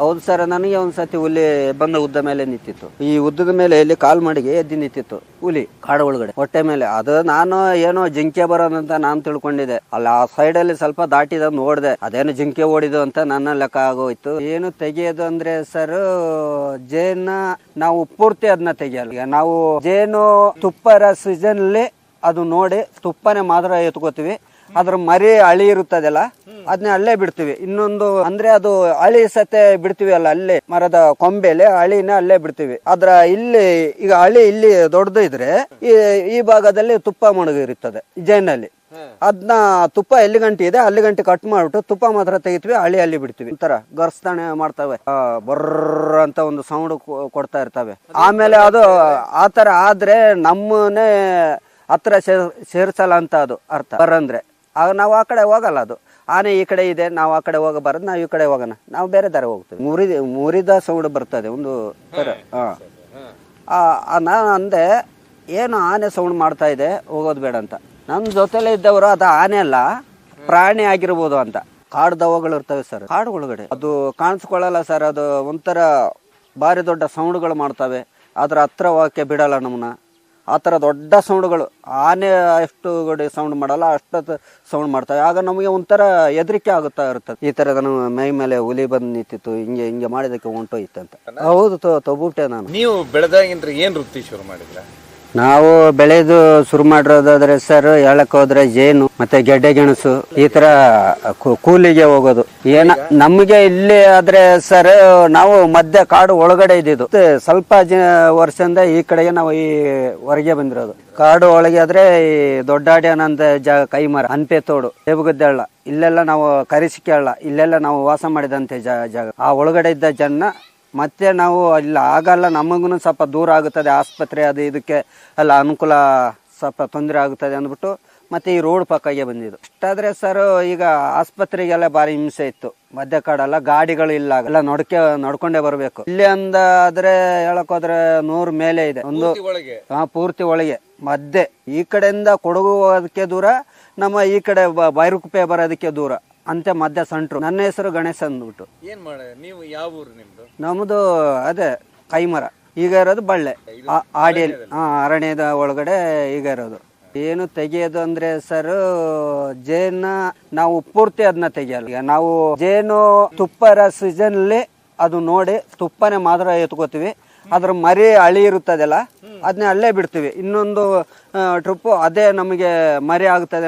ಹೌದು ಸರ್, ನನಗೆ ಒಂದ್ಸತಿ ಹುಲಿ ಬಂದ ಉದ್ದ ಮೇಲೆ ನಿಂತಿತ್ತು. ಈ ಉದ್ದದ ಮೇಲೆ ಇಲ್ಲಿ ಕಾಲ್ ಮಾಡಿಗೆ ಎದ್ದು ನಿಂತಿತ್ತು. ಹುಲಿ, ಕಾಡು ಒಳಗಡೆ. ಹೊಟ್ಟೆ ಮೇಲೆ. ಅದು ನಾನು ಏನೋ ಜಿಂಕೆ ಬರೋದಂತ ನಾನು ತಿಳ್ಕೊಂಡಿದ್ದೆ. ಅಲ್ಲ ಆ ಸೈಡ್ ಅಲ್ಲಿ ಸ್ವಲ್ಪ ದಾಟಿದ ನೋಡಿದೆ. ಅದೇನು ಜಿಂಕೆ ಓಡಿದು ಅಂತ ನನ್ನ ಲೆಕ್ಕ ಆಗೋಯ್ತು. ಏನು ತೆಗೆಯೋದು ಅಂದ್ರೆ ಸರ್ ಜೇನ ನಾವು ಪೂರ್ತಿ ಅದನ್ನ ತೆಗೆಯಲ್ಲ. ನಾವು ಜೇನು ತುಪ್ಪರ ಸೀಸನ್ ಅಲ್ಲಿ ಅದು ನೋಡಿ ತುಪ್ಪನೇ ಮಾತ್ರ ಎತ್ಕೋತೀವಿ. ಅದ್ರ ಮರಿ ಅಳಿ ಇರುತ್ತದೆಲ್ಲ ಅದನ್ನ ಅಲ್ಲೇ ಬಿಡ್ತೀವಿ. ಇನ್ನೊಂದು ಅಂದ್ರೆ ಅದು ಅಳಿ ಸತೆ ಬಿಡ್ತೀವಿ ಅಲ್ಲ, ಅಲ್ಲೇ ಮರದ ಕೊಂಬೆಲೆ ಅಳಿನ ಅಲ್ಲೇ ಬಿಡ್ತೀವಿ. ಅದ್ರ ಇಲ್ಲಿ, ಈಗ ಅಳಿ ಇಲ್ಲಿ ದೊಡ್ಡದು ಇದ್ರೆ ಈ ಭಾಗದಲ್ಲಿ ತುಪ್ಪ ಮಣಗಿರುತ್ತದೆ ಜೈನಲ್ಲಿ. ಅದನ್ನ ತುಪ್ಪ ಎಲ್ಲಿ ಗಂಟೆ ಇದೆ, ಅಲ್ಲಿ ಗಂಟೆ ಕಟ್ ಮಾಡ್ಬಿಟ್ಟು ತುಪ್ಪ ಮಾತ್ರ ತೆಗಿತೀವಿ ಅಳಿ ಅಲ್ಲಿ ಬಿಡ್ತೀವಿ. ಒಂಥರ ಗರ್ಸ್ತಾನೆ ಮಾಡ್ತವೆ. ಬರ್ರ ಅಂತ ಒಂದು ಸೌಂಡ್ ಕೊಡ್ತಾ ಇರ್ತವೆ. ಆಮೇಲೆ ಅದು ಆತರ ಆದ್ರೆ ನಮ್ಮನೆ ಹತ್ರ ಸೇರ್ ಸೇರ್ಸಲ್ಲ ಅಂತ ಅದು ಅರ್ಥ. ಬರಂದ್ರೆ ಆಗ ನಾವು ಆ ಕಡೆ ಹೋಗಲ್ಲ ಅದು. ಆನೆ ಈ ಕಡೆ ಇದೆ, ನಾವು ಆ ಕಡೆ ಹೋಗಬಾರದು, ನಾವು ಈ ಕಡೆ ಹೋಗೋಣ. ನಾವು ಬೇರೆ ದಾರ ಹೋಗ್ತೀವಿ. ಮುರಿದ ಮುರಿದ ಸೌಂಡ್ ಬರ್ತದೆ, ಒಂದು ಹಾಂ. ನಾನು ಅಂದೆ, ಏನು ಆನೆ ಸೌಂಡ್ ಮಾಡ್ತಾ ಇದೆ, ಹೋಗೋದು ಬೇಡ ಅಂತ. ನಮ್ಮ ಜೊತೆಲೇ ಇದ್ದವರು ಅದು ಆನೆ ಅಲ್ಲ, ಪ್ರಾಣಿ ಆಗಿರ್ಬೋದು ಅಂತ. ಕಾಡು ದವಗಳು ಇರ್ತವೆ ಸರ್, ಕಾಡು ಒಳಗಡೆ. ಅದು ಕಾಣಿಸ್ಕೊಳ್ಳಲ್ಲ ಸರ್, ಅದು ಒಂಥರ ಭಾರಿ ದೊಡ್ಡ ಸೌಂಡ್ಗಳು ಮಾಡ್ತವೆ. ಅದ್ರ ಹತ್ರ ಹೋಗಕ್ಕೆ ಬಿಡಲ್ಲ ನಮ್ಮನ್ನ. ಆ ಥರ ದೊಡ್ಡ ಸೌಂಡ್ಗಳು. ಆನೆ ಎಷ್ಟು ಸೌಂಡ್ ಮಾಡಲ್ಲ ಅಷ್ಟು ಸೌಂಡ್ ಮಾಡ್ತವೆ ಆಗ ನಮಗೆ ಒಂಥರ ಹೆದರಿಕೆ ಆಗುತ್ತಾ ಇರುತ್ತೆ ಈ ಥರ ನಾನು ಮೈ ಮೇಲೆ ಹುಲಿ ಬಂದು ನಿಂತಿತ್ತು, ಹಿಂಗೆ ಹಿಂಗೆ ಮಾಡಿದಕ್ಕೆ ಹೊಂಟೋಯ್ತು ಅಂತ ಹೌದು ತೊಗೊಬಿಟ್ಟೆ ನಾನು. ನೀವು ಬೆಳೆದಾಗಿಂದ್ರೆ ಏನು ವೃತ್ತಿ ಶುರು ಮಾಡಿದ್ರ? ನಾವು ಬೆಳೆದು ಶುರು ಮಾಡಿರೋದಾದ್ರೆ ಸರ್ ಹೇಳಕ್ ಹೋದ್ರೆ ಜೇನು, ಮತ್ತೆ ಗೆಡ್ಡೆ ಗೆಣಸು, ಈ ತರ ಕೂಲಿಗೆ ಹೋಗೋದು. ಏನ ನಮಗೆ ಇಲ್ಲಿ ಆದ್ರೆ ಸರ್ ನಾವು ಮಧ್ಯ ಕಾಡು ಒಳಗಡೆ ಇದ್ದಿದ್ದು. ಸ್ವಲ್ಪ ವರ್ಷದಿಂದ ಈ ಕಡೆಗೆ ನಾವು ಈ ಹೊರಗೆ ಬಂದಿರೋದು. ಕಾಡು ಒಳಗೆ ಆದ್ರೆ ಈ ಅನ್ನಂತ ಜಾಗ ಕೈಮರ ಅನ್ಪೆ ತೋಡು ದೇವಗದ್ದೆಳ್ಳ ಇಲ್ಲೆಲ್ಲ ನಾವು ಕರಿಸಿಕೆಳ್ಳ ಇಲ್ಲೆಲ್ಲ ನಾವು ವಾಸ ಮಾಡಿದಂತೆ ಜಾಗ. ಆ ಒಳಗಡೆ ಇದ್ದ ಜನ ಮತ್ತೆ ನಾವು ಇಲ್ಲ ಆಗಲ್ಲ ನಮಗೂ ಸ್ವಲ್ಪ ದೂರ ಆಗುತ್ತದೆ ಆಸ್ಪತ್ರೆ ಅದು ಇದಕ್ಕೆ ಅಲ್ಲ ಅನುಕೂಲ ಸ್ವಲ್ಪ ತೊಂದರೆ ಆಗುತ್ತದೆ ಅಂದ್ಬಿಟ್ಟು ಮತ್ತೆ ಈ ರೋಡ್ ಪಕ್ಕಗೆ ಬಂದಿದ್ದು. ಇಷ್ಟಾದ್ರೆ ಸರ್ ಈಗ ಆಸ್ಪತ್ರೆಗೆಲ್ಲ ಭಾರಿ ಹಿಂಸೆ ಇತ್ತು. ಮಧ್ಯ ಕಾಡಲ್ಲ ಗಾಡಿಗಳು ಇಲ್ಲ ಎಲ್ಲ ನಡ್ಕೆ ನಡ್ಕೊಂಡೇ ಬರಬೇಕು. ಇಲ್ಲಿ ಅಂದ ಆದ್ರೆ ಹೇಳಕ್ ಹೋದ್ರೆ ನೂರ್ ಮೇಲೆ ಇದೆ. ಒಂದು ಒಳಗೆ. ಹಾ ಪೂರ್ತಿ ಒಳಗೆ. ಮಧ್ಯೆ ಈ ಕಡೆಯಿಂದ ಕೊಡಗು ಹೋಗೋದಕ್ಕೆ ದೂರ ನಮ್ಮ ಈ ಕಡೆ ಬೈರುಕುಪ್ಪೆ ಬರೋದಕ್ಕೆ ದೂರ. ಅಂತೆ ಮಧ್ಯ ಸಂಟ್ರು. ನನ್ನ ಹೆಸರು ಗಣೇಶ್ ಅಂದ್ಬಿಟ್ಟು. ಏನ್ ಮಾಡ ನೀವು ಯಾವ ಊರು ನಿಮ್ದು? ನಮ್ದು ಅದೇ ಕೈಮರ ಈಗ ಇರೋದು ಬಳ್ಳೆ. ಆ- ಆಡಿಯಲ್ಲಿ. ಹಾ ಅರಣ್ಯದ ಒಳಗಡೆ ಈಗ ಇರೋದು. ಏನು ತೆಗೆಯೋದು ಅಂದ್ರೆ ಸರ್ ಜೇನ ನಾವು ಪೂರ್ತಿ ಅದನ್ನ ತೆಗಿಯಲ್ಲ. ಈಗ ನಾವು ಜೇನು ತುಪ್ಪರ ಸೀಸನ್ ಅಲ್ಲಿ ಅದು ನೋಡಿ ತುಪ್ಪನೇ ಮಾತ್ರ ಎತ್ಕೋತೀವಿ. ಅದ್ರ ಮರಿ ಅಳಿ ಇರುತ್ತದಲ್ಲ ಅದನ್ನ ಅಲ್ಲೇ ಬಿಡ್ತೀವಿ. ಇನ್ನೊಂದು ಟ್ರಿಪ್ಪು ಅದೇ ನಮಗೆ ಮರಿ ಆಗ್ತದೆ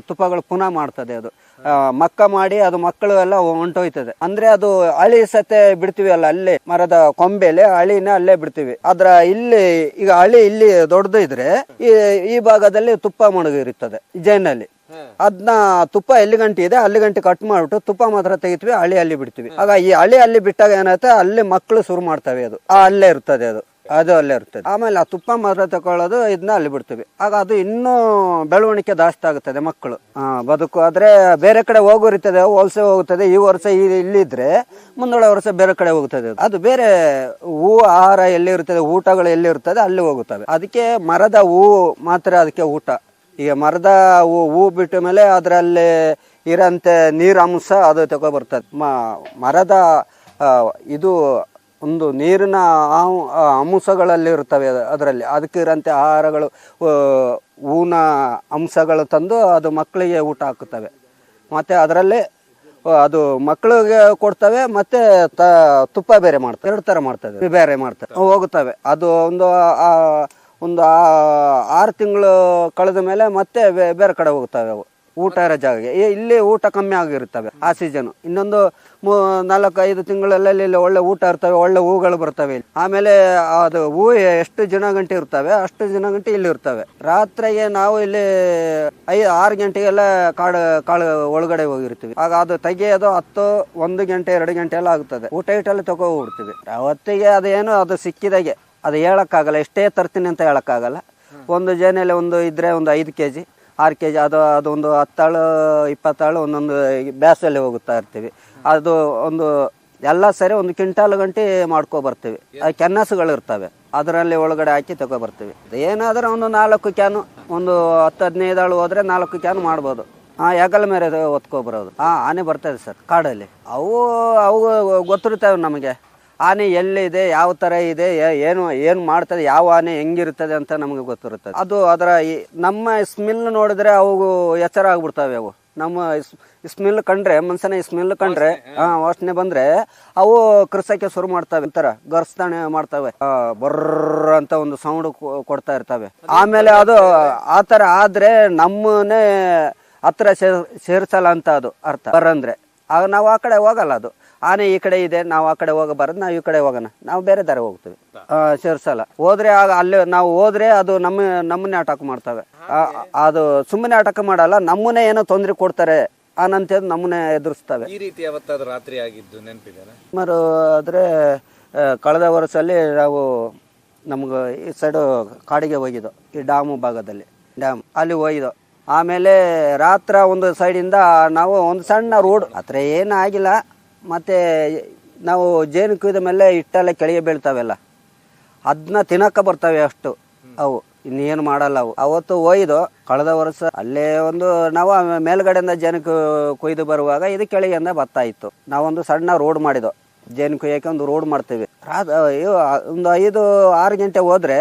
ತುಪ್ಪಗಳು ಪುನಃ ಮಾಡ್ತದೆ ಅದು. ಮಕ್ಕ ಮಾಡಿ ಅದು ಮಕ್ಕಳು ಎಲ್ಲ ಹೊಂಟೋಯ್ತದೆ. ಅಂದ್ರೆ ಅದು ಅಳಿ ಸತೆ ಬಿಡ್ತೀವಿ ಅಲ್ಲ, ಅಲ್ಲಿ ಮರದ ಕೊಂಬೆಲೆ ಅಳಿನ ಅಲ್ಲೇ ಬಿಡ್ತೀವಿ. ಅದ್ರ ಇಲ್ಲಿ, ಈಗ ಅಳಿ ಇಲ್ಲಿ ದೊಡ್ಡದು ಇದ್ರೆ ಈ ಭಾಗದಲ್ಲಿ ತುಪ್ಪ ಮೊಣಗಿರುತ್ತದೆ ಜೈನಲ್ಲಿ. ಅದನ್ನ ತುಪ್ಪ ಎಲ್ಲಿ ಗಂಟೆ ಇದೆ, ಅಲ್ಲಿ ಗಂಟೆ ಕಟ್ ಮಾಡ್ಬಿಟ್ಟು ತುಪ್ಪ ಮಾತ್ರ ತೆಗಿತೀವಿ ಅಳಿ ಅಲ್ಲಿ ಬಿಡ್ತೀವಿ. ಆಗ ಈ ಅಳಿ ಅಲ್ಲಿ ಬಿಟ್ಟಾಗ ಏನಾಯ್ತು, ಅಲ್ಲಿ ಮಕ್ಕಳು ಶುರು ಮಾಡ್ತವೆ ಅದು. ಅಲ್ಲೇ ಇರ್ತದೆ ಅದು. ಅದು ಅಲ್ಲೇ ಇರ್ತದೆ. ಆಮೇಲೆ ಆ ತುಪ್ಪ ಮಾತ್ರ ತಗೊಳ್ಳೋದು ಇದನ್ನ ಅಲ್ಲಿ ಬಿಡ್ತೀವಿ. ಆಗ ಅದು ಇನ್ನೂ ಬೆಳವಣಿಗೆ ಜಾಸ್ತಿ ಆಗುತ್ತದೆ ಮಕ್ಕಳು. ಬದುಕು. ಆದರೆ ಬೇರೆ ಕಡೆ ಹೋಗಿರ್ತದೆ ವಲಸೆ ಹೋಗುತ್ತದೆ. ಈ ವರ್ಷ ಈ- ಇಲ್ಲಿದ್ರೆ ಮುಂದೊಳ ವರ್ಷ ಬೇರೆ ಕಡೆ ಹೋಗುತ್ತದೆ. ಅದು. ಬೇರೆ ಹೂ ಆಹಾರ ಎಲ್ಲಿ ಇರ್ತದೆ ಊಟಗಳು ಎಲ್ಲಿ ಇರ್ತದೆ ಅಲ್ಲಿ ಹೋಗುತ್ತವೆ. ಅದಕ್ಕೆ ಮರದ ಹೂ ಮಾತ್ರ ಅದಕ್ಕೆ ಊಟ. ಈಗ ಮರದ ಹೂ ಹೂ ಬಿಟ್ಟ ಮೇಲೆ ಅದರಲ್ಲಿ ಇರೋಂಥ ನೀರಾಂಶ ಅದು ತಗೋ ಬರ್ತದೆ. ಮರದ ಇದು ಒಂದು ನೀರಿನ ಅಂಶಗಳಲ್ಲಿ ಇರ್ತವೆ ಅದರಲ್ಲಿ. ಅದಕ್ಕೆ ಇರೋಂಥ ಆಹಾರಗಳು ಊನ ಅಂಶಗಳು ತಂದು ಅದು ಮಕ್ಕಳಿಗೆ ಊಟ ಹಾಕುತ್ತವೆ. ಮತ್ತು ಅದರಲ್ಲಿ ಅದು ಮಕ್ಕಳಿಗೆ ಕೊಡ್ತವೆ, ಮತ್ತೆ ತ, ತುಪ್ಪ ಬೇರೆ ಮಾಡ್ತವೆ. ಎರಡು ಥರ ಮಾಡ್ತವೆ. ಬೇರೆ ಮಾಡ್ತವೆ. ಹೋಗುತ್ತವೆ. ಅದು ಒಂದು ಒಂದು ಆರು ತಿಂಗಳು ಕಳೆದ ಮೇಲೆ ಮತ್ತೆ ಬೇರೆ ಕಡೆ ಹೋಗ್ತವೆ ಅವು. ಊಟ ಈ- ಇಲ್ಲಿ ಊಟ ಕಮ್ಮಿ ಆಗಿರುತ್ತವೆ ಆ ಸೀಸನ್ ಇನ್ನೊಂದು ಮೂ ನಾಲ್ಕು ಐದು ತಿಂಗಳಲ್ಲಿ ಇಲ್ಲಿ ಒಳ್ಳೆ ಊಟ ಇರ್ತವೆ ಒಳ್ಳೆ ಹೂಗಳು ಬರ್ತವೆ ಇಲ್ಲಿ. ಆಮೇಲೆ ಅದು ಹೂ ಎಷ್ಟು ಜನ ಗಂಟೆ ಇರ್ತವೆ ಅಷ್ಟು ಜನ ಗಂಟೆ ಇಲ್ಲಿ ಇರ್ತವೆ. ರಾತ್ರಿಗೆ ನಾವು ಇಲ್ಲಿ ಐ ಆರು ಗಂಟೆಗೆಲ್ಲ ಕಾಡು ಕಾಳು ಒಳಗಡೆ ಹೋಗಿರ್ತೀವಿ. ಆಗ ಅದು ತೆಗೆಯೋದು ಹತ್ತು ಒಂದು ಗಂಟೆ ಎರಡು ಗಂಟೆ ಎಲ್ಲ ಆಗುತ್ತದೆ ಊಟ ಇಟ್ಟಲ್ಲಿ ತಗೋ ಹೋಗ್ಬಿಡ್ತೀವಿ ಅವತ್ತಿಗೆ ಅದೇನು ಅದು ಸಿಕ್ಕಿದಾಗೆ. ಅದು ಹೇಳಕ್ಕಾಗಲ್ಲ ಎಷ್ಟೇ ತರ್ತೀನಿ ಅಂತ ಹೇಳಕ್ಕಾಗಲ್ಲ. ಒಂದು ಜೇನೆಲೆ ಒಂದು ಇದ್ರೆ ಒಂದು ಐದು ಕೆ ಜಿ ಆರು ಕೆ ಜಿ ಅದು, ಅದೊಂದು ಹತ್ತಾಳು, ಇಪ್ಪತ್ತಾಳು ಒಂದೊಂದು ಬ್ಯಾಸಲ್ಲಿ ಹೋಗುತ್ತಾ ಇರ್ತೀವಿ. ಅದು ಒಂದು ಎಲ್ಲ ಸರಿ ಒಂದು ಕ್ವಿಂಟಾಲ್ ಗಂಟೆ ಮಾಡ್ಕೊ ಬರ್ತೀವಿ. ಕೆನ್ನಸುಗಳು ಇರ್ತವೆ. ಅದರಲ್ಲಿ ಒಳಗಡೆ ಹಾಕಿ ತಗೋ ಬರ್ತೀವಿ. ಏನಾದರೂ ಒಂದು ನಾಲ್ಕು ಕ್ಯಾನು, ಒಂದು ಹತ್ತು, ಹದಿನೈದು ಆಳು ಹೋದರೆ ನಾಲ್ಕು ಕ್ಯಾನ್ ಮಾಡ್ಬೋದು. ಹಾಂ ಹೆಗಲ ಮೇಲೆ ಹೊತ್ಕೊಬರೋದು ಹಾಂ ಆನೆ ಬರ್ತದೆ ಸರ್, ಕಾಡಲ್ಲಿ. ಅವು ಅವು ಗೊತ್ತಿರ್ತವೆ ನಮಗೆ. ಆನೆ ಎಲ್ಲಿದೆ ಯಾವ ಥರ ಇದೆ ಏನು ಏನು ಮಾಡ್ತದೆ ಯಾವ ಆನೆ ಹೆಂಗಿರ್ತದೆ ಅಂತ ನಮಗೆ ಗೊತ್ತಿರುತ್ತೆ ಅದು ಅದರ ನಮ್ಮ ಸ್ಮೆಲ್ ನೋಡಿದ್ರೆ ಅವು ಎಚ್ಚರ ಆಗ್ಬಿಡ್ತವೆ ಅವು. ನಮ್ಮ ಸ್ಮೆಲ್ ಕಂಡ್ರೆ ಮನುಷ್ಯನ ಸ್ಮೆಲ್ ಕಂಡ್ರೆ ಹಾ. ವಾಸನೆ ಬಂದ್ರೆ ಅವು ಕೃಸಕ್ಕೆ ಶುರು ಮಾಡ್ತವೆ. ಒಂಥರ ಗರ್ಸ್ತಾನೆ ಮಾಡ್ತವೆ. ಬರ್ರ ಅಂತ ಒಂದು ಸೌಂಡ್ ಕೊಡ್ತಾ ಇರ್ತವೆ. ಆಮೇಲೆ ಅದು ಆ ಥರ ಆದ್ರೆ ನಮ್ಮನೆ ಹತ್ರ ಸೇರ್ ಸೇರ್ಸಲ್ಲ ಅಂತ ಅದು ಅರ್ಥ. ಬರಂದ್ರೆ ಆಗ ನಾವು ಆ ಕಡೆ ಹೋಗಲ್ಲ ಅದು. ಆನೆ ಈ ಕಡೆ ಇದೆ ನಾವು ಆ ಕಡೆ ಹೋಗಬಾರದು ನಾವು ಈ ಕಡೆ ಹೋಗೋಣ. ನಾವು ಬೇರೆ ದಾರಿ ಹೋಗ್ತೀವಿ. ಆ, ಸೇರ್ಸಲ್ಲ ಹೋದ್ರೆ ಆಗ ಅಲ್ಲಿ ನಾವು ಹೋದ್ರೆ ಅದು ನಮ್ಮ ನಮ್ಮನ್ನೇ ಅಟಾಕ್ ಮಾಡ್ತವೆ. ಅದು ಸುಮ್ಮನೆ ಅಟಾಕ್ ಮಾಡಲ್ಲ ನಮ್ಮನ್ನೇ ಏನೋ ತೊಂದರೆ ಕೊಡ್ತಾರೆ ಆನಂತ ನಮ್ಮನ್ನೇ ಎದುರಿಸ್ತವೆ. ಈ ರೀತಿ ಯಾವತ್ತಾದ್ರೂ ರಾತ್ರಿ ಆಗಿದ್ದು ನೆನಪಿದ್ದಾರೆ ಸುಮಾರು ಆದರೆ ಕಳೆದ ವರ್ಷದಲ್ಲಿ ನಾವು ನಮ್ಗೆ ಈ ಸೈಡು ಕಾಡಿಗೆ ಹೋಗಿದ್ದು ಈ ಡ್ಯಾಮು ಭಾಗದಲ್ಲಿ ಡ್ಯಾಮ್ ಅಲ್ಲಿ ಹೋಗಿದ್ದು. ಆಮೇಲೆ ರಾತ್ರ ಒಂದು ಸೈಡಿಂದ ನಾವು ಒಂದು ಸಣ್ಣ ರೋಡ್ ಹತ್ರ ಏನೂ ಆಗಿಲ್ಲ. ಮತ್ತು ನಾವು ಜೇನು ಕುಯ್ದ ಮೇಲೆ ಇಟ್ಟೆಲ್ಲ ಕೆಳಗೆ ಬೀಳ್ತಾವೆಲ್ಲ. ಅದನ್ನ ತಿನ್ನಕ್ಕೆ ಬರ್ತವೆ ಅಷ್ಟು ಅವು. ಇನ್ನೇನು ಮಾಡಲ್ಲ ಅವು. ಅವತ್ತು ಒಯ್ದು ಕಳೆದ ವರ್ಷ ಅಲ್ಲೇ ಒಂದು ನಾವು ಮೇಲ್ಗಡೆಯಿಂದ ಜೇನು ಕೊಯ್ದು ಬರುವಾಗ ಇದು ಕೆಳಗೆಯಿಂದ ಬರ್ತಾ ಇತ್ತು. ನಾವೊಂದು ಸಣ್ಣ ರೋಡ್ ಮಾಡಿದ್ದು ಜೇನು ಕುಯ್ಯಕ್ಕೆ ಒಂದು ರೋಡ್ ಮಾಡ್ತೀವಿ. ರಾತ್ರಿ ಒಂದು ಐದು, ಆರು ಗಂಟೆ ಹೋದ್ರೆ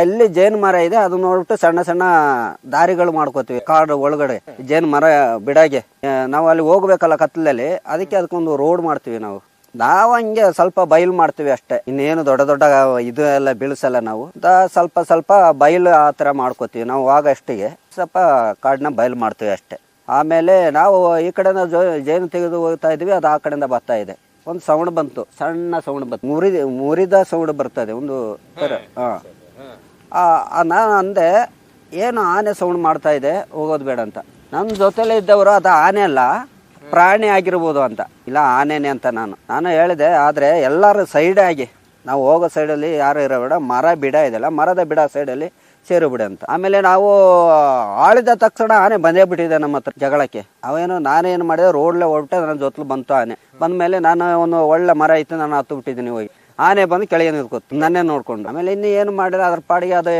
ಎಲ್ಲಿ ಜೇನ್ ಮರ ಇದೆ, ಅದು ನೋಡ್ಬಿಟ್ಟು ಸಣ್ಣ ಸಣ್ಣ ದಾರಿಗಳು ಮಾಡ್ಕೋತೀವಿ ಕಾಡು ಒಳಗಡೆ. ಜೇನ್ ಮರ ಬಿಡಾಗೆ. ನಾವು ಅಲ್ಲಿ ಹೋಗ್ಬೇಕಲ್ಲ ಕತ್ತಲಲ್ಲಿ, ಅದಕ್ಕೆ ಅದಕ್ಕೊಂದು ರೋಡ್ ಮಾಡ್ತೀವಿ ನಾವು. ನಾವು ಹಂಗೆ ಸ್ವಲ್ಪ ಬಯಲು ಮಾಡ್ತೀವಿ ಅಷ್ಟೇ. ಇನ್ನೇನು ದೊಡ್ಡ ದೊಡ್ಡ ಇದು ಎಲ್ಲ ಬೀಳ್ಸಲ್ಲ ನಾವು. ಸ್ವಲ್ಪ ಸ್ವಲ್ಪ ಬಯಲು ಆ ಥರ ಮಾಡ್ಕೋತೀವಿ ನಾವು ಆಗಷ್ಟಿಗೆ ಸ್ವಲ್ಪ ಕಾಡನ್ನ ಬಯಲು ಮಾಡ್ತೀವಿ ಅಷ್ಟೇ. ಆಮೇಲೆ ನಾವು ಈ ಕಡೆಯಿಂದ ಜೋ, ಜೇನು ತೆಗೆದು ಹೋಗ್ತಾ ಇದ್ವಿ, ಅದು ಆ ಕಡೆಯಿಂದ ಬರ್ತಾ ಇದೆ. ಒಂದು ಸೌಂಡ್ ಬಂತು, ಸಣ್ಣ ಸೌಂಡ್ ಬಂತು. ಮುರಿದ ಮುರಿದ ಸೌಂಡ್ ಬರ್ತದೆ, ಒಂದು ಹಾಂ. ನಾನು ಅಂದೆ, ಏನು ಆನೆ ಸೌಂಡ್ ಮಾಡ್ತಾ ಇದೆ, ಹೋಗೋದು ಬೇಡ ಅಂತ. ನನ್ನ ಜೊತೆಲೇ ಇದ್ದವರು ಅದು ಆನೆ ಅಲ್ಲ, ಪ್ರಾಣಿ ಆಗಿರ್ಬೋದು ಅಂತ. ಇಲ್ಲ, ಆನೆನೆ ಅಂತ ನಾನು. ನಾನು ಹೇಳಿದೆ, ಆದರೆ ಎಲ್ಲರೂ ಸೈಡ್ ಆಗಿ, ನಾವು ಹೋಗೋ ಸೈಡಲ್ಲಿ ಯಾರು ಇರೋ ಬೇಡ ಮರ ಬಿಡ ಇದೆಲ್ಲ, ಮರದ ಬಿಡ ಸೈಡಲ್ಲಿ ಬಿಡಿ ಅಂತ. ಆಮೇಲೆ ನಾವು, ಆಳಿದ ತಕ್ಷಣ ಆನೆ ಬಂದೇ ಬಿಟ್ಟಿದೆ ನಮ್ಮ ಹತ್ರ, ಜಗಳಕ್ಕೆ. ಅವೇನು, ನಾನೇನು ಮಾಡಿದೆ ರೋಡ್ಲೆ ಹೊರಟೆ ನನ್ನ ಜೊತೆ ಬಂತು ಆನೆ. ಬಂದ ಮೇಲೆ ನಾನು ಒಂದು ಒಳ್ಳೆ ಮರ ಇತ್ತು, ನಾನು ಹತ್ತು ಬಿಟ್ಟಿದ್ದೀನಿ ಹೋಗಿ. ಆನೆ ಬಂದು ಕೆಳಗೆ ನಿಂತ್ಕೊತ್ತು ನನ್ನೇ ನೋಡ್ಕೊಂಡು. ಆಮೇಲೆ ಇನ್ನು ಏನು ಮಾಡಿದ್ರೆ ಅದ್ರ ಪಾಡಿಗೆ ಅದು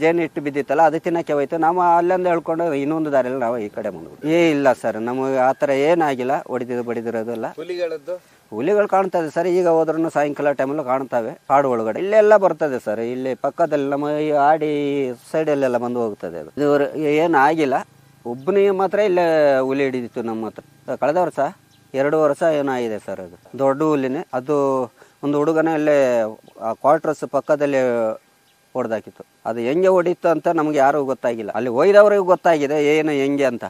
ಜೇನು ಇಟ್ಟು ಬಿದ್ದಿತ್ತಲ್ಲ ಅದು ತಿನ್ನಕ್ಕೆ ಹೋಯ್ತು. ನಾವು ಅಲ್ಲಿಂದ ಹೇಳ್ಕೊಂಡು ಇನ್ನೊಂದು ದಾರಿಯಲ್ಲಿ ನಾವು ಈ ಕಡೆ ಬಂದ್ಬಿಟ್ಟು ಏ ಇಲ್ಲ ಸರ್ ನಮಗೆ ಆ ಥರ ಏನಾಗಿಲ್ಲ ಹೊಡಿದಿದ್ದು ಬಡಿದಿರೋದಲ್ಲ ಹುಲಿಗಳದ್ದು? ಹುಲಿಗಳು ಕಾಣ್ತದೆ ಸರ್. ಈಗ ಹೋದ್ರೂ ಸಾಯಂಕಾಲ ಟೈಮಲ್ಲಿ ಕಾಣ್ತವೆ ಕಾಡು ಒಳಗಡೆ. ಇಲ್ಲೆಲ್ಲ ಬರ್ತದೆ ಸರ್. ಇಲ್ಲಿ ಪಕ್ಕದಲ್ಲಿ ನಮ್ಮ ಈ ಆಡಿ ಸೈಡಲ್ಲೆಲ್ಲ ಬಂದು ಹೋಗ್ತದೆ ಅದು. ಇದು ಏನು ಆಗಿಲ್ಲ. ಒಬ್ಬನಿಗೆ ಮಾತ್ರ ಇಲ್ಲೇ ಹುಲಿ ಹಿಡಿದಿತ್ತು ನಮ್ಮ ಹತ್ರ. ಕಳೆದ ವರ್ಷ ಎರಡು ವರ್ಷ ಏನೋ ಆಗಿದೆ ಸರ್ ಅದು. ದೊಡ್ಡ ಹುಲಿನೇ. ಅದು ಒಂದು ಹುಡುಗನ ಇಲ್ಲೇ ಕ್ವಾರ್ಟರ್ಸ್ ಪಕ್ಕದಲ್ಲಿ ಹೊಡೆದಾಕಿತ್ತು. ಅದು ಹೆಂಗೆ ಹೊಡಿತು ಅಂತ ನಮ್ಗೆ ಯಾರು ಗೊತ್ತಾಗಿಲ್ಲ. ಅಲ್ಲಿ ಒಯ್ದವ್ರಿಗೆ ಗೊತ್ತಾಗಿದೆ ಏನು ಹೆಂಗೆ ಅಂತ.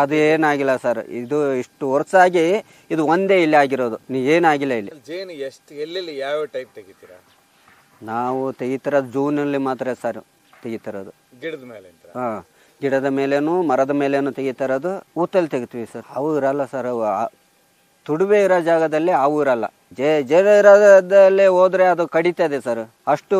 ಅದು ಏನಾಗಿಲ್ಲ ಸರ್ ಇದು ಇಷ್ಟು ವರ್ಷ ಆಗಿ ಇದು ಒಂದೇ ಇಲ್ಲಿ ಆಗಿರೋದು. ನೀ ಏನಾಗಿಲ್ಲ ಇಲ್ಲಿ. ಜೇನು ಎಷ್ಟು ಎಲ್ಲೆಲ್ಲಿ ಯಾವ ಟೈಪ್ ತೆಗಿತೀರಾ? ನಾವು ತೆಗಿತಿರೋದು ಜೂನಲ್ಲಿ ಮಾತ್ರ ಸರ್ ತೆಗಿತಿರೋದು. ಗಿಡದ ಮೇಲೆ ಹಾಂ ಗಿಡದ ಮೇಲೇನು ಮರದ ಮೇಲೇನು ತೆಗಿತಿರೋದು ಊತಲ್ಲಿ ತೆಗಿತೀವಿ ಸರ್. ಅವು ಇರಲ್ಲ ಸರ್ ತುಡುವೆ ಇರೋ ಜಾಗದಲ್ಲಿ ಆ ಊರಲ್ಲ. ಜೇ ಜೇನು ಇರೋದಲ್ಲಿ ಹೋದ್ರೆ ಅದು ಕಡಿತದೆ ಸರ್ ಅಷ್ಟು,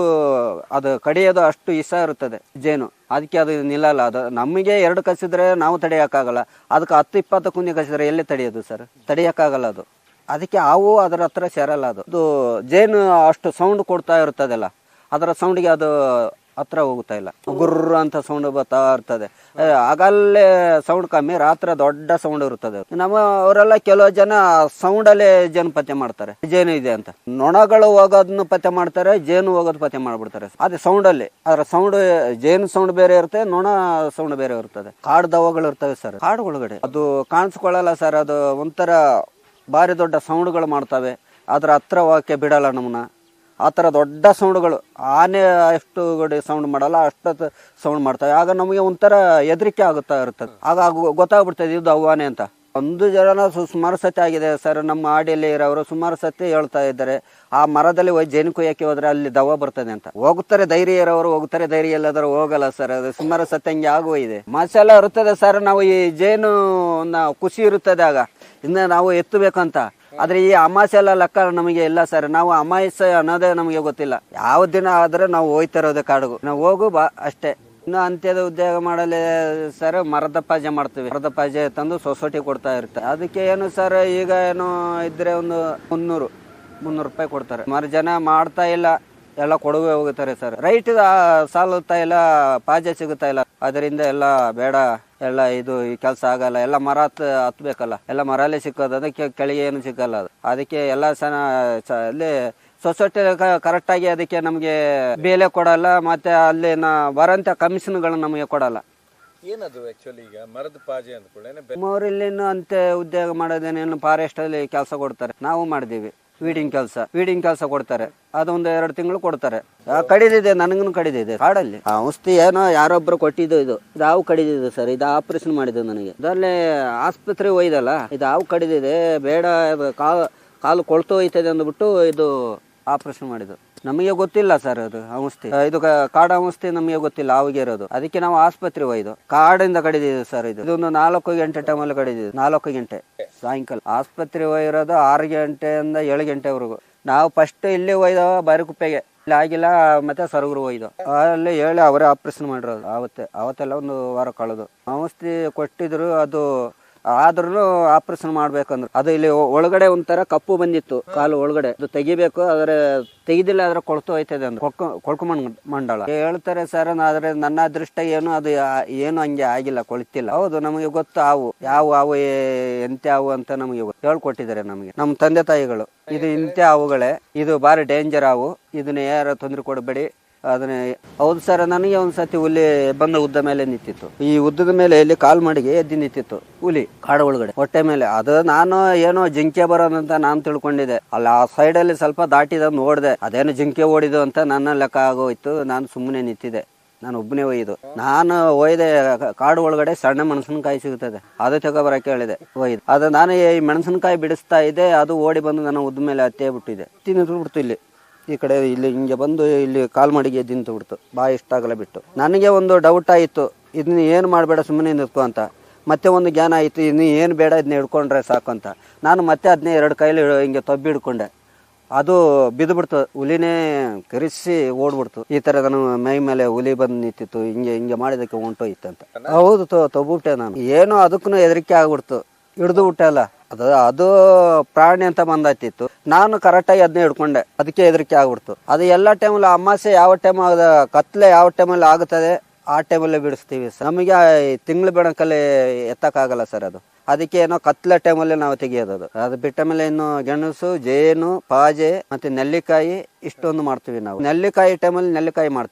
ಅದು ಕಡಿಯೋದು ಅಷ್ಟು ಇಷ್ಟ ಇರುತ್ತದೆ, ಜೇನು. ಅದಕ್ಕೆ ಅದು ನಿಲ್ಲಲ್ಲ. ಅದು ನಮಗೆ ಎರಡು ಕಸಿದ್ರೆ ನಾವು ತಡೆಯೋಕ್ಕಾಗಲ್ಲ. ಅದಕ್ಕೆ ಹತ್ತು, ಇಪ್ಪತ್ತು ಕುಂದಿ ಕಸಿದ್ರೆ ಎಲ್ಲಿ ತಡೆಯೋದು ಸರ್ ತಡೆಯೋಕ್ಕಾಗಲ್ಲ ಅದು. ಅದಕ್ಕೆ ಹಾವು ಅದರ ಹತ್ರ ಸೇರಲ್ಲ ಅದು. ಅದು ಜೇನು ಅಷ್ಟು ಸೌಂಡ್ ಕೊಡ್ತಾ ಇರುತ್ತದಲ್ಲ ಅದರ ಸೌಂಡಿಗೆ ಅದು ಹತ್ರ ಹೋಗ್ತಾ ಇಲ್ಲ. ಗುರ್ರ ಅಂತ ಸೌಂಡ್ ಬರ್ತಾ ಇರ್ತದೆ. ಆಗಲ್ಲೇ ಸೌಂಡ್ ಕಮ್ಮಿ, ರಾತ್ರಿ ದೊಡ್ಡ ಸೌಂಡ್ ಇರುತ್ತದೆ. ನಮ್ಮ ಅವರೆಲ್ಲ ಕೆಲವು ಜನ ಸೌಂಡಲ್ಲೇ ಜೇನು ಪತ್ತೆ ಮಾಡ್ತಾರೆ. ಜೇನು ಇದೆ ಅಂತ. ನೊಣಗಳು ಹೋಗೋದನ್ನು ಪತ್ತೆ ಮಾಡ್ತಾರೆ, ಜೇನು ಹೋಗೋದು ಪತ್ತೆ ಮಾಡ್ಬಿಡ್ತಾರೆ. ಅದೇ ಸೌಂಡಲ್ಲಿ ಅದರ ಸೌಂಡ್ ಜೇನು ಸೌಂಡ್ ಬೇರೆ ಇರುತ್ತೆ, ನೊಣ ಸೌಂಡ್ ಬೇರೆ ಇರ್ತದೆ. ಕಾಡು ದವಗಳು ಇರ್ತವೆ ಸರ್ ಕಾಡು ಒಳಗಡೆ. ಅದು ಕಾಣಿಸ್ಕೊಳ್ಳಲ್ಲ ಸರ್ ಅದು ಒಂಥರ ಭಾರಿ ದೊಡ್ಡ ಸೌಂಡ್ಗಳು ಮಾಡ್ತವೆ. ಅದ್ರ ಹತ್ರ ಹೋಗಕ್ಕೆ ಬಿಡಲ್ಲ ನಮ್ಮನ್ನ ಆ ಥರ ದೊಡ್ಡ ಸೌಂಡ್ಗಳು. ಆನೆ ಎಷ್ಟು ಸೌಂಡ್ ಮಾಡಲ್ಲ ಅಷ್ಟು ಸೌಂಡ್ ಮಾಡ್ತವೆ. ಆಗ ನಮಗೆ ಒಂಥರ ಹೆದರಿಕೆ ಆಗುತ್ತಾ ಇರ್ತದೆ. ಆಗ ಆಗು- ಗೊತ್ತಾಗ್ಬಿಡ್ತದೆ, ಇದು ಅವ್ವಾನೆ ಅಂತ. ಒಂದು ಜನ ಸುಮಾರು ಸತಿ ಆಗಿದೆ ಸರ್, ನಮ್ಮ ಆಡಿಯಲ್ಲಿ ಇರೋರು ಸುಮಾರು ಸತಿ ಹೇಳ್ತಾ ಇದ್ದಾರೆ. ಆ ಮರದಲ್ಲಿ ಹೋಗಿ ಜೇನು ಕುಯ್ಯಕ್ಕೆ ಹೋದ್ರೆ ಅಲ್ಲಿ ದವ ಬರ್ತದೆ ಅಂತ. ಹೋಗುತ್ತಾರೆ ಧೈರ್ಯ ಇರೋರು ಹೋಗ್ತಾರೆ ಧೈರ್ಯ ಎಲ್ಲಾದರೂ ಹೋಗಲ್ಲ ಸರ್. ಅದು ಸುಮಾರು ಸತಿ ಹಂಗೆ ಆಗುವ ಇದೆ ಮಸಾಲ ಇರುತ್ತದೆ ಸರ್, ನಾವು ಈ ಜೇನು ಖುಷಿ ಇರುತ್ತದೆ ಆಗ. ಇನ್ನು ನಾವು ಎತ್ತಬೇಕಂತ. ಆದ್ರೆ ಈ ಅಮಾಸೆ ಎಲ್ಲ ಲೆಕ್ಕ ನಮಗೆ ಇಲ್ಲ ಸರ್. ನಾವು ಅಮಾವಾಸ್ಯೆ ಅನ್ನೋದೇ ನಮಗೆ ಗೊತ್ತಿಲ್ಲ. ಯಾವ ದಿನ ಆದ್ರೆ ನಾವು ಹೋಯ್ತಾ ಇರೋದೇ ಕಾಡುಗು. ನಾವು ಹೋಗು ಬಾ ಅಷ್ಟೇ. ಇನ್ನು ಅಂತ್ಯದ ಉದ್ಯೋಗ ಮಾಡಲಿ ಸರ್ ಮರದ ಪಾಜೆ ಮಾಡ್ತೀವಿ. ಮರದ ಪಾಜೆ ತಂದು ಸೊಸೈಟಿ ಕೊಡ್ತಾ ಇರುತ್ತೆ. ಅದಕ್ಕೆ ಏನು ಸರ್ ಈಗ ಏನು ಇದ್ರೆ ಒಂದು ಮುನ್ನೂರು ಮುನ್ನೂರು ರೂಪಾಯಿ ಕೊಡ್ತಾರೆ. ಮರ ಜನ ಮಾಡ್ತಾ ಇಲ್ಲ. ಎಲ್ಲ ಕೊಡುಗೆ ಹೋಗುತ್ತಾರೆ ಸರ್. ರೈಟ್ ಸಾಲುತ್ತಾ ಇಲ್ಲ, ಪಾಜೆ ಸಿಗುತ್ತಾ ಇಲ್ಲ. ಅದರಿಂದ ಎಲ್ಲ ಬೇಡ ಎಲ್ಲ ಇದು ಈ ಕೆಲಸ ಆಗಲ್ಲ. ಎಲ್ಲ ಮರ ಹತ್ ಹತ್ಬೇಕಲ್ಲ. ಎಲ್ಲ ಮರಲ್ಲೇ ಸಿಕ್ಕೋದು ಅದಕ್ಕೆ ಕೆಳಗೆ ಏನು ಸಿಕ್ಕಲ್ಲ ಅದು. ಅದಕ್ಕೆ ಎಲ್ಲ ಸನ ಅಲ್ಲಿ ಸೊಸೈಟಿ ಕರೆಕ್ಟಾಗಿ ಅದಕ್ಕೆ ನಮಗೆ ಬೆಲೆ ಕೊಡಲ್ಲ ಮತ್ತೆ ನಾ ಬರೋಂಥ ಕಮಿಷನ್ಗಳು ನಮಗೆ ಕೊಡಲ್ಲ. ಏನದು ಆಕ್ಚುಲಿ ಈಗ ಮರದ ಪಾಜೆ ಮೂರಿಲ್ಲಿನ ಅಂತೆ ಉದ್ಯೋಗ ಮಾಡೋದೇನೇನು ಫಾರೆಸ್ಟ್ ಅಲ್ಲಿ ಕೆಲಸ ಕೊಡ್ತಾರೆ. ನಾವು ಮಾಡಿದೀವಿ ವೀಡಿಂಗ್ ಕೆಲಸ ವೀಡಿಂಗ್ ಕೆಲಸ ಕೊಡ್ತಾರೆ. ಅದೊಂದು ಎರಡು ತಿಂಗಳು ಕೊಡ್ತಾರೆ. ಕಡಿದಿದೆ ನನಗೂ ಕಡಿದಿದೆ, ಕಾಡಲ್ಲಿ. ಔಷಧಿ ಏನೋ ಯಾರೊಬ್ರು ಕೊಟ್ಟಿದ್ದು ಇದು. ಇದು ಹಾವು ಕಡಿದಿದೆ ಸರ್, ಇದು ಆಪರೇಷನ್ ಮಾಡಿದ್ದು ನನಗೆ. ಇದರಲ್ಲಿ ಆಸ್ಪತ್ರೆ ಒಯ್ದಲ್ಲ, ಇದು ಹಾವು ಕಡಿದಿದೆ, ಬೇಡ, ಕಾಲು ಕಾಲು ಕೊಳ್ತು ಹೋಯ್ತದೆ ಅಂದ್ಬಿಟ್ಟು ಇದು ಆಪರೇಷನ್ ಮಾಡಿದ್ದು. ನಮಗೆ ಗೊತ್ತಿಲ್ಲ ಸರ್ ಅದು ಔಷಧಿ ಇದು ಕಾಡು ಔಷಧಿ ನಮಗೆ ಗೊತ್ತಿಲ್ಲ, ಹಾವಿಗೆ ಇರೋದು. ಅದಕ್ಕೆ ನಾವು ಆಸ್ಪತ್ರೆ ಹೋಯ್ದು ಕಾಡಿಂದ ಕಡಿದಿದೆ ಸರ್ ಇದು. ಇದೊಂದು ನಾಲ್ಕು ಗಂಟೆ ಟೈಮಲ್ಲಿ ಕಡಿದಿದೆ ನಾಲ್ಕು ಗಂಟೆ, ಸಾಯಂಕಾಲ. ಆಸ್ಪತ್ರೆ ಹೋಗಿರೋದು ಆರು ಗಂಟೆಯಿಂದ ಏಳು ಗಂಟೆವರೆಗೂ. ನಾವು ಫಸ್ಟ್ ಇಲ್ಲಿ ಒಯ್ದವ ಬಾರಿಕುಪ್ಪೆಗೆ ಇಲ್ಲಿ ಆಗಿಲ್ಲ, ಮತ್ತೆ ಸರಗುರು ಒಯ್ದು. ಅಲ್ಲಿ ಹೇಳಿ ಅವರೇ ಆಪರೇಷನ್ ಮಾಡಿರೋದು, ಆವತ್ತೆ. ಅವತ್ತೆಲ್ಲ ಒಂದು ವಾರ ಕಳೆದು. ಔಷಧಿ ಕೊಟ್ಟಿದ್ರು, ಅದು ಆದ್ರೂ ಆಪರೇಷನ್ ಮಾಡ್ಬೇಕಂದ್ರೆ. ಅದು ಇಲ್ಲಿ ಒಳಗಡೆ ಒಂಥರ ಕಪ್ಪು ಬಂದಿತ್ತು, ಕಾಲು ಒಳಗಡೆ. ಅದು ತೆಗಿಬೇಕು, ಆದ್ರೆ ತೆಗಿದಿಲ್ಲ, ಆದ್ರೆ ಕೊಳ್ತು ಹೋಯ್ತದೆ ಅಂದ್ರೆ. ಕೊಳ್ಕು ಮಂಡಳ. ಹೇಳ್ತಾರೆ ಸರ್ ಆದ್ರೆ ನನ್ನ ಅದೃಷ್ಟ ಏನು, ಅದು ಏನು ಹಂಗೆ ಆಗಿಲ್ಲ, ಕೊಳ್ತಿಲ್ಲ. ಹೌದು, ನಮಗೆ ಗೊತ್ತು ಹಾವು. ಯಾವ ಹಾವು ಎಂತೆ ಎಂತ ಹಾವು ಅಂತ ನಮಗೆ ಹೇಳ್ಕೊಟ್ಟಿದ್ದಾರೆ ನಮಗೆ. ನಮ್ಮ ತಂದೆ ತಾಯಿಗಳು. ಇದು ಇಂತೆ ಹಾವುಗಳೇ. ಇದು ಬಾರಿ ಡೇಂಜರ್ ಹಾವು. ಇದನ್ನ ಯಾರು ತೊಂದರೆ ಕೊಡಬೇಡಿ. ಅದನ್ನ, ಹೌದು ಸರ್ ನನಗೆ ಒಂದ್ಸತಿ ಹುಲಿ ಬಂದ ಉದ್ದ ಮೇಲೆ ನಿಂತಿತ್ತು. ಈ ಉದ್ದದ ಮೇಲೆ ಇಲ್ಲಿ ಕಾಲ್ ಮಾಡಿಗೆ ಎದ್ದು ನಿಂತಿತ್ತು, ಹುಲಿ ಕಾಡು ಒಳಗಡೆ. ಹೊಟ್ಟೆ ಮೇಲೆ. ಅದು ನಾನು ಏನೋ ಜಿಂಕೆ ಬರೋದಂತ ನಾನು ತಿಳ್ಕೊಂಡಿದ್ದೆ. ಅಲ್ಲ, ಆ ಸೈಡ್ ಅಲ್ಲಿ ಸ್ವಲ್ಪ ದಾಟಿದ ನೋಡಿದೆ ಅದೇನೋ ಜಿಂಕೆ ಓಡಿದು ಅಂತ ನನ್ನ ಲೆಕ್ಕ ಆಗೋಯ್ತು. ನಾನು ಸುಮ್ಮನೆ ನಿಂತಿದ್ದೆ. ನಾನು ಒಬ್ಬನೇ ಒಯ್ದು. ನಾನು ಒಯ್ದೆ ಕಾಡು ಒಳಗಡೆ ಸಣ್ಣ ಮೆಣಸಿನಕಾಯಿ ಸಿಗುತ್ತದೆ ಅದು ತಗೊಬರಕ್ಕೆ ಹೇಳಿದೆ ಒಯ್ದು. ಅದು ನಾನು ಈ ಮೆಣಸಿನಕಾಯಿ ಬಿಡಿಸ್ತಾ ಇದ್ದೆ. ಅದು ಓಡಿ ಬಂದು ನನ್ನ ಉದ್ದ ಮೇಲೆ ಹತ್ತೇ ಬಿಟ್ಟಿದೆ. ತಿನ್ನಿಸ್ಬಿಡ್ತು ಇಲ್ಲಿ. ಈ ಕಡೆ ಇಲ್ಲಿ ಹಿಂಗೆ ಬಂದು ಇಲ್ಲಿ ಕಾಲ್ ಮಾಡಿಗೆ ನಿಂತು ಬಿಡ್ತು. ಬಾ ಇಷ್ಟ ಆಗಲ್ಲ ಬಿಟ್ಟು. ನನಗೆ ಒಂದು ಡೌಟ್ ಆಯಿತು. ಇದನ್ನ ಏನು ಮಾಡಬೇಡ ಸುಮ್ಮನೆ ನಿಂತ್ಕೊ ಅಂತ. ಮತ್ತೆ ಒಂದು ಜ್ಞಾನ ಆಯಿತು. ಇನ್ನು ಏನು ಬೇಡ ಇದನ್ನ ಹಿಡ್ಕೊಂಡ್ರೆ ಸಾಕು ಅಂತ. ನಾನು ಮತ್ತೆ ಅದನ್ನೇ ಎರಡು ಕೈಲಿ ಹಿಂಗೆ ತಬ್ಬಿ ಹಿಡ್ಕೊಂಡೆ. ಅದು ಬಿದ್ದುಬಿಡ್ತು ಹುಲಿನೇ ಕರೆಸಿ ಓಡ್ಬಿಡ್ತು. ಈ ಥರ ನಾನು ಮೈ ಮೇಲೆ ಹುಲಿ ಬಂದು ನಿಂತಿತ್ತು. ಹಿಂಗೆ ಹಿಂಗೆ ಮಾಡಿದಕ್ಕೆ ಹೊಂಟೋಯ್ತು ಅಂತ. ಹೌದು ತೊ ನಾನು. ಏನೋ ಅದಕ್ಕೂ ಹೆದರಿಕೆ ಆಗ್ಬಿಡ್ತು. ಹಿಡ್ದು ಬಿಟ್ಟೆ ಅಲ್ಲ. ಅದು ಅದು ಪ್ರಾಣಿ ಅಂತ ಬಂದಾಯ್ತಿತ್ತು. ನಾನು ಕರೆಕ್ಟಾಗಿ ಅದನ್ನೇ ಹಿಡ್ಕೊಂಡೆ. ಅದಕ್ಕೆ ಹೆದರಿಕೆ ಆಗ್ಬಿಡ್ತು. ಅದು ಎಲ್ಲ ಟೈಮಲ್ಲಿ ಅಮಾಸೆ ಯಾವ ಟೈಮ್ ಕತ್ಲೆ ಯಾವ ಟೈಮಲ್ಲಿ ಆಗುತ್ತದೆ, ಆ ಟೈಮಲ್ಲಿ ಬಿಡಿಸ್ತೀವಿ ಸರ್. ನಮಗೆ ತಿಂಗಳು ಬೆಳಕಲ್ಲಿ ಎತ್ತಕ್ಕಾಗಲ್ಲ ಸರ್ ಅದು. ಅದಕ್ಕೆ ಏನೋ ಕತ್ಲೆ ಟೈಮಲ್ಲಿ ನಾವು ತೆಗಿಯೋದು ಅದು ಬಿಟ್ಟ ಮೇಲೆ ಇನ್ನು ಗೆಣಸು, ಜೇನು, ಪಾಜೆ ಮತ್ತೆ ನೆಲ್ಲಿಕಾಯಿ ಇಷ್ಟೊಂದು ಮಾಡ್ತೀವಿ ನಾವು. ನೆಲ್ಲಿಕಾಯಿ ಟೈಮಲ್ಲಿ ನೆಲ್ಲಿಕಾಯಿ ಮಾಡ್ತೀವಿ.